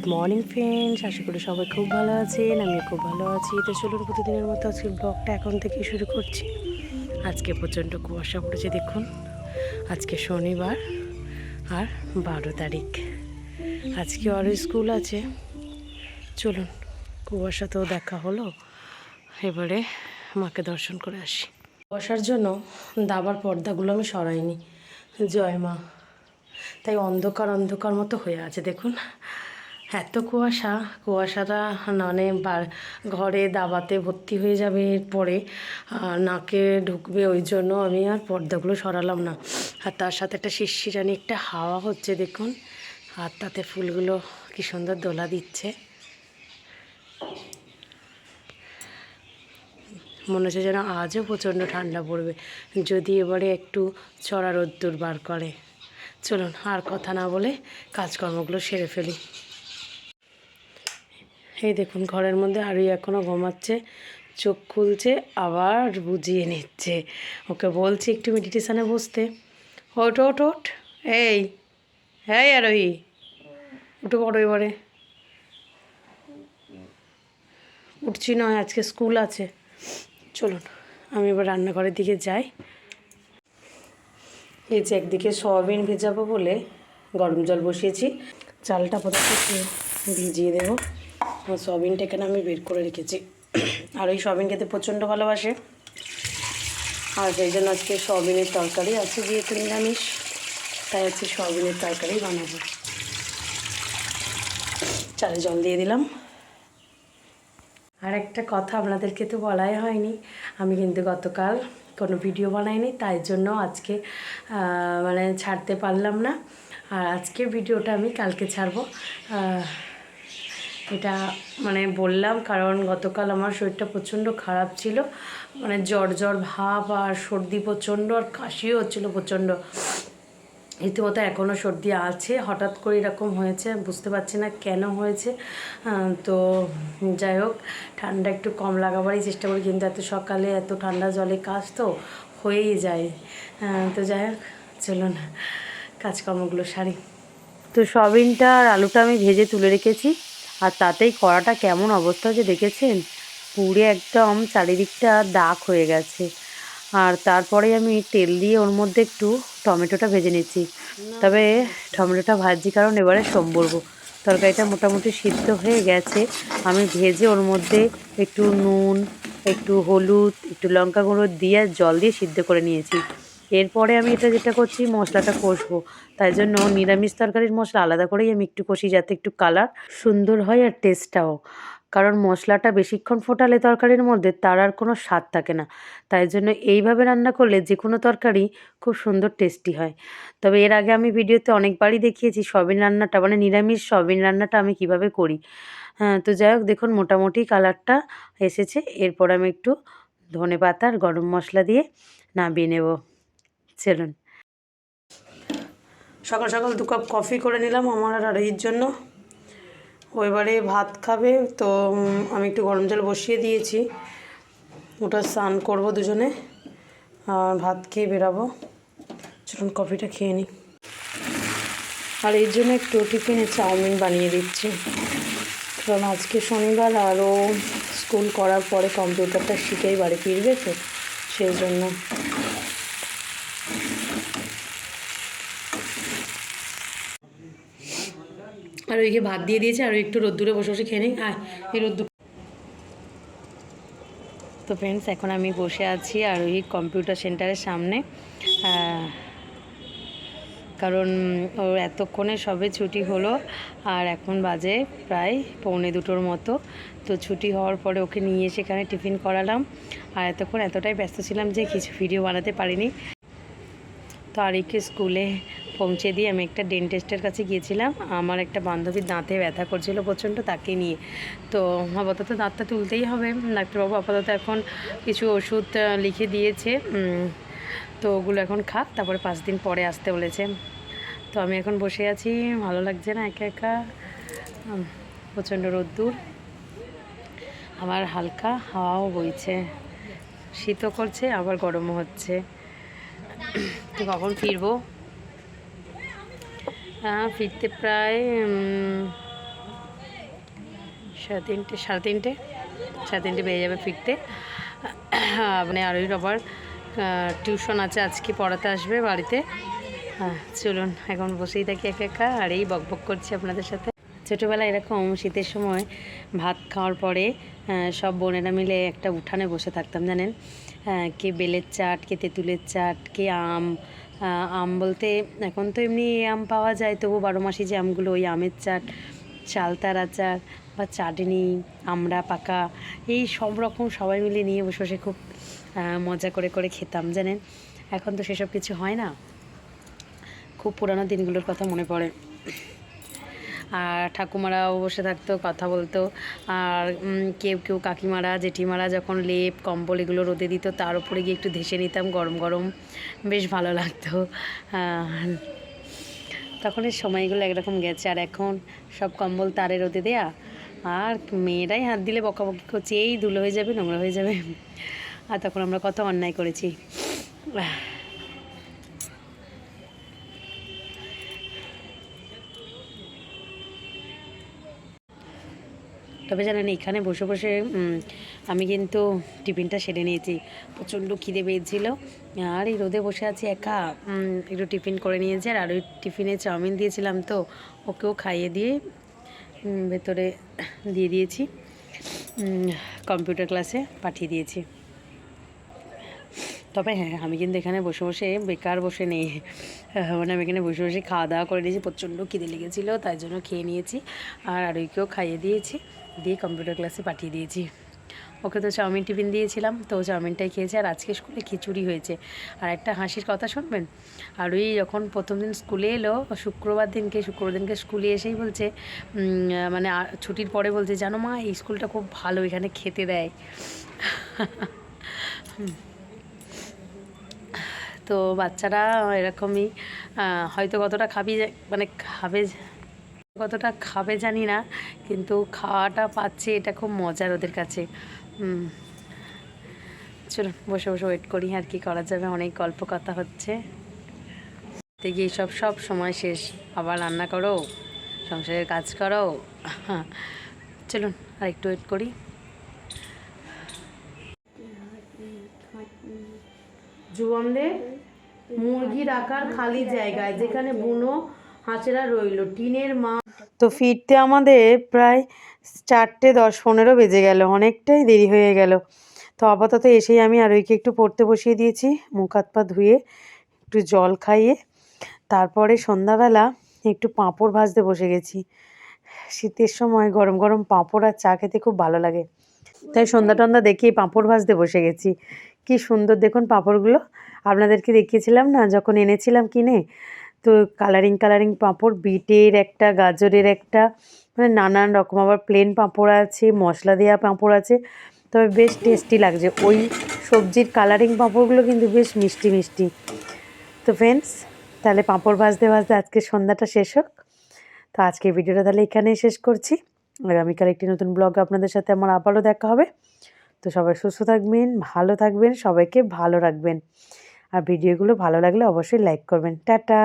Good morning friends আশা করি সবাই খুব ভালো আছেন আমি খুব ভালো আছি। তো চলুন প্রতিদিনের মতো আজকে ব্লগটা এখন থেকে শুরু করছি। আজকে প্রচণ্ড কুয়াশা পড়েছে, দেখুন। আজকে শনিবার আর বারো তারিখ। আজকে আরও স্কুল আছে। চলুন কুয়াশা তো দেখা হলো। এবারে মাকে দর্শন করে আসি। কুয়াশার জন্য দাবার পর্দাগুলো আমি সরাইনি। জয় মা। তাই অন্ধকার অন্ধকার মতো হয়ে আছে, দেখুন। এত কুয়াশা, কুয়াশাটা মানে বার, ঘরে দাবাতে ভর্তি হয়ে যাবে পরে নাকে ঢুকবে, ওই জন্য আমি আর পর্দাগুলো সরালাম না। আর তার সাথে একটা শিরশিরানি, একটা হাওয়া হচ্ছে দেখুন। আর তাতে ফুলগুলো কি সুন্দর দোলা দিচ্ছে। মনে হচ্ছে যেন আজও প্রচণ্ড ঠান্ডা পড়বে। যদি এবারে একটু চড়া রোদ্দুর বার করে। চলুন, আর কথা না বলে কাজকর্মগুলো সেরে ফেলি। এই দেখুন, ঘরের মধ্যে আরই এখনও ঘুমাচ্ছে, চোখ খুলছে, আবার বুঝিয়ে নিচ্ছে। ওকে বলছি একটু মেডিটেশানে বসতে। ওট ওট ওট এই হ্যাঁ আরোহী। উঠে পড়ো এবারে। উঠছি নয়, আজকে স্কুল আছে। চলুন, আমি এবার রান্নাঘরের দিকে যাই। এই যে একদিকে সয়াবিন ভেজাবো বলে গরম জল বসিয়েছি। চালটা প্রথমে ভিজিয়ে দেবো। সয়াবিনটা এখানে আমি বের করে রেখেছি। আর ওই সয়াবিন খেতে প্রচণ্ড ভালোবাসে। আর সেই জন্য আজকে সয়াবিনের তরকারি আছে যেহেতু নিরামিষ, তাই আজকে সয়াবিনের তরকারি বানাবো। চালে জল দিয়ে দিলাম। আর একটা কথা আপনাদেরকে তো বলাই হয়নি, আমি কিন্তু গতকাল কোনো ভিডিও বানাইনি, তাই জন্য আজকে মানে ছাড়তে পারলাম না। আর আজকে ভিডিওটা আমি কালকে ছাড়বো। এটা মানে বললাম, কারণ গতকাল আমার শরীরটা প্রচণ্ড খারাপ ছিল। মানে জ্বর জ্বর, ভাব আর সর্দি প্রচণ্ড আর কাশিও হচ্ছিল প্রচণ্ড। রীতিমতো এখনও সর্দি আছে, হঠাৎ করে এরকম হয়েছে, বুঝতে পারছি না কেন হয়েছে। তো যাই হোক, ঠান্ডা একটু কম লাগাবারই চেষ্টা করি, কিন্তু এত সকালে এত ঠান্ডা জলে কাজ তো হয়েই যায়। তো যাই হোক, চলুন কাজকর্মগুলো সারি। তো সয়াবিনটা আর আলুটা আমি ভেজে তুলে রেখেছি। আর তাতেই কড়াটা কেমন অবস্থা যে দেখেছেন? পুড়ে একদম চারিদিকটা দাগ হয়ে গেছে। আর তারপরে আমি তেল দিয়ে ওর মধ্যে একটু টমেটোটা ভেজে নিচ্ছি। তবে টমেটোটা ভাজি কারণ এবারে সম্বরবো তরকারিটা মোটামুটি সিদ্ধ হয়ে গেছে। আমি ভেজে ওর মধ্যে একটু নুন, একটু হলুদ, একটু লঙ্কা গুঁড়ো দিয়ে জল দিয়ে সিদ্ধ করে নিয়েছি। এরপরে আমি এটা যেটা করছি, মশলাটা কষবো। তাই জন্য নিরামিষ তরকারির মশলা আলাদা করেই আমি একটু কষি যাতে একটু কালার সুন্দর হয় আর টেস্টটাও কারণ মশলাটা বেশিক্ষণ ফোটালে তরকারির মধ্যে তার আর কোনো স্বাদ থাকে না। তাই জন্য এইভাবে রান্না করলে যে কোনো তরকারি খুব সুন্দর টেস্টি হয়। তবে এর আগে আমি ভিডিওতে অনেকবারই দেখিয়েছি, সবিন রান্নাটা মানে নিরামিষ সবিন রান্নাটা আমি কীভাবে করি। হ্যাঁ তো যাই হোক, দেখুন মোটামুটি কালারটা এসেছে। এরপর আমি একটু ধনে পাতা আর গরম মশলা দিয়ে নামিয়ে নেব। চলুন সকাল সকাল দু কাপ কফি করে নিলাম আমার আর আড়াইয়ের জন্য। ও এবারে ভাত খাবে, তো আমি একটু গরম জল বসিয়ে দিয়েছি। ওটা স্নান করব দুজনে, আর ভাত খেয়ে বেরাবো। চলুন কফিটা খেয়ে নিই। আর এর জন্য একটু টিফিনে চাউমিন বানিয়ে দিচ্ছি। কারণ আজকে শনিবার আরও স্কুল করার পরে কম্পিউটারটা শিখেই বাড়ি ফিরবে তো, সেই জন্য। আর ওইকে ভাত দিয়ে দিয়েছে, আর একটু রোদ্দুরে বসে বসে খেয়ে নিই। আয়, এই রোদ্দুর তো ফ্রেন্ডস এখন আমি বসে আছি আর ওই কম্পিউটার সেন্টারের সামনে। কারণ ওর এতক্ষণে সবে ছুটি হলো, আর এখন বাজে প্রায় পৌনে দুটোর মতো। তো ছুটি হওয়ার পরে ওকে নিয়ে এসে এখানে টিফিন করালাম। আর এতক্ষণ এতটাই ব্যস্ত ছিলাম যে কিছু ভিডিও বানাতে পারিনি। তো আরিকে স্কুলে পৌঁছে দিয়ে আমি একটা ডেন্টিস্টের কাছে গিয়েছিলাম। আমার একটা বান্ধবীর দাঁতে ব্যথা করছিল প্রচণ্ড তাকে নিয়ে। তো আপাতত দাঁতটা তুলতেই হবে। ডাক্তারবাবু আপাতত এখন কিছু ওষুধ লিখে দিয়েছে। তো ওগুলো এখন খাক। তারপরে পাঁচ দিন পরে আসতে বলেছে। তো আমি এখন বসে আছি। ভালো লাগছে না একা একা? প্রচণ্ড রোদ্দুর। আবার হালকা হাওয়াও বইছে। শীতও করছে, আবার গরমও হচ্ছে। কখন ফিরবো? হ্যাঁ ফিরতে প্রায় সাড়ে তিনটে সাড়ে তিনটে সাড়ে তিনটে বেজে যাবে ফিরতে। মানে আরোই আবার টিউশন আছে, আজকে পড়াতে আসবে বাড়িতে। হ্যাঁ চলুন, এখন বসেই থাকি একা একা, আর এই বক বক করছি আপনাদের সাথে। ছোটোবেলায় এরকম শীতের সময় ভাত খাওয়ার পরে সব বোনেরা মিলে একটা উঠানে বসে থাকতাম, জানেন? কে বেলের চাট, কে তেঁতুলের চাট, কে আম আম বলতে এখন তো এমনি আম পাওয়া যায়, তবু বারো মাসি যে আমগুলো ওই আমের চাট, চালতার আচার বা চাটনি আমড়া পাকা, এই সব রকম সবাই মিলে নিয়ে বসে বসে খুব মজা করে করে খেতাম, জানেন? এখন তো সেসব কিছু হয় না। খুব পুরানো দিনগুলোর কথা মনে পড়ে। আর ঠাকুমারাও বসে থাকতো, কথা বলতো। আর কেউ কেউ কাকিমারা, জেঠিমারা যখন লেপ, কম্বল এগুলো রোদে দিত, তার উপরে গিয়ে একটু ধেসে নিতাম, গরম গরম। বেশ ভালো লাগতো। আর তখনের সময়গুলো একরকম গেছে। আর এখন সব কম্বল তারে রোদে দেয়া। আর মেয়েরাই হাত দিলে বকাবকি করছে, এই ধুলো হয়ে যাবে, নোংরা হয়ে যাবে। আর তখন আমরা কত অন্যায় করেছি। তবে জানেন, এখানে বসে বসে আমি কিন্তু টিফিনটা সেরে নিয়েছি। প্রচণ্ড খিদে পেয়েছিল। আর এই রোদে বসে আছি একা একটু টিফিন করে নিয়েছি। আর ওই টিফিনে চাউমিন দিয়েছিলাম তো, ওকেও খাইয়ে দিয়ে ভেতরে দিয়ে দিয়েছি। কম্পিউটার ক্লাসে পাঠিয়ে দিয়েছি। তবে হ্যাঁ আমি কিন্তু এখানে বসে বসে, বেকার বসে নেই। মানে আমি এখানে বসে বসে খাওয়া দাওয়া করে নিয়েছি। প্রচণ্ড খিদে লেগেছিলো, তাই জন্য খেয়ে নিয়েছি। আর আরইকেও খাইয়ে দিয়েছি। দিয়ে কম্পিউটার ক্লাসে পাঠিয়ে দিয়েছি। ওকে তো চাউমিন টিফিন দিয়েছিলাম, তো চাউমিনটাই খেয়েছে আর আজকে স্কুলে খিচুড়ি হয়েছে। আর একটা হাসির কথা শুনবেন? আর ওই যখন প্রথম দিন স্কুলে এলো শুক্রবার দিনকে শুক্রবার দিনকে স্কুলে এসেই বলছে মানে ছুটির পরে বলছে, জানো মা, এই স্কুলটা খুব ভালো, এখানে খেতে দেয়। তো বাচ্চারা এরকমই হয়তো কতটা খাবি মানে খাবে কতটা খাবে জানি না, কিন্তু খাওয়াটা পাচ্ছে, এটা খুব মজার ওদের কাছে। চলুন বসে বসে ওয়েট করি আর কি করা যাবে, অনেক গল্প কথা হচ্ছে। গিয়ে সব সব সময় শেষ। আবার রান্না করো, সংসারের কাজ করো। চলুন আর একটু ওয়েট করি। যুবনদের মুরগি রাখার খালি জায়গায়, যেখানে বুনো হাঁসেরা রইল। টিনের মা তো ফিরতে আমাদের প্রায় চারটে দশ পনেরো বেজে গেল, অনেকটাই দেরি হয়ে গেল। তো আপাতত এসেই আমি আরোইকে একটু পড়তে বসিয়ে দিয়েছি, মুখ হাত পা ধুয়ে, একটু জল খাইয়ে। তারপরে সন্ধ্যাবেলা একটু পাঁপড় ভাজতে বসে গেছি। শীতের সময় গরম গরম পাঁপড় আর চা খেতে খুব ভালো লাগে। তাই সন্ধ্যা টন্ধা দেখেই পাঁপড় ভাজতে বসে গেছি। কি সুন্দর দেখুন পাঁপড়গুলো। আপনাদেরকে দেখিয়েছিলাম না, যখন এনেছিলাম কিনে তো কালারিং কালারিং পাঁপড়, বিটের একটা, গাজরের একটা মানে নানান রকম। আবার প্লেন পাঁপড় আছে, মশলা দেওয়া পাঁপড় আছে। তবে বেশ টেস্টি লাগছে। ওই সবজির কালারিং পাঁপড়গুলো কিন্তু বেশ মিষ্টি মিষ্টি। তো ফ্রেন্ডস তাহলে পাঁপড় ভাজতে ভাজতে আজকে সন্ধ্যাটা শেষ হোক। তো আজকে ভিডিওটা তাহলে এখানেই শেষ করছি। আগামীকাল একটি নতুন ব্লগ আপনাদের সাথে আমার আবারও দেখা হবে। তো সবাই সুস্থ থাকবেন, ভালো থাকবেন, সবাইকে ভালো রাখবেন। আর ভিডিওগুলো ভালো লাগলে অবশ্যই লাইক করবেন। টাটা!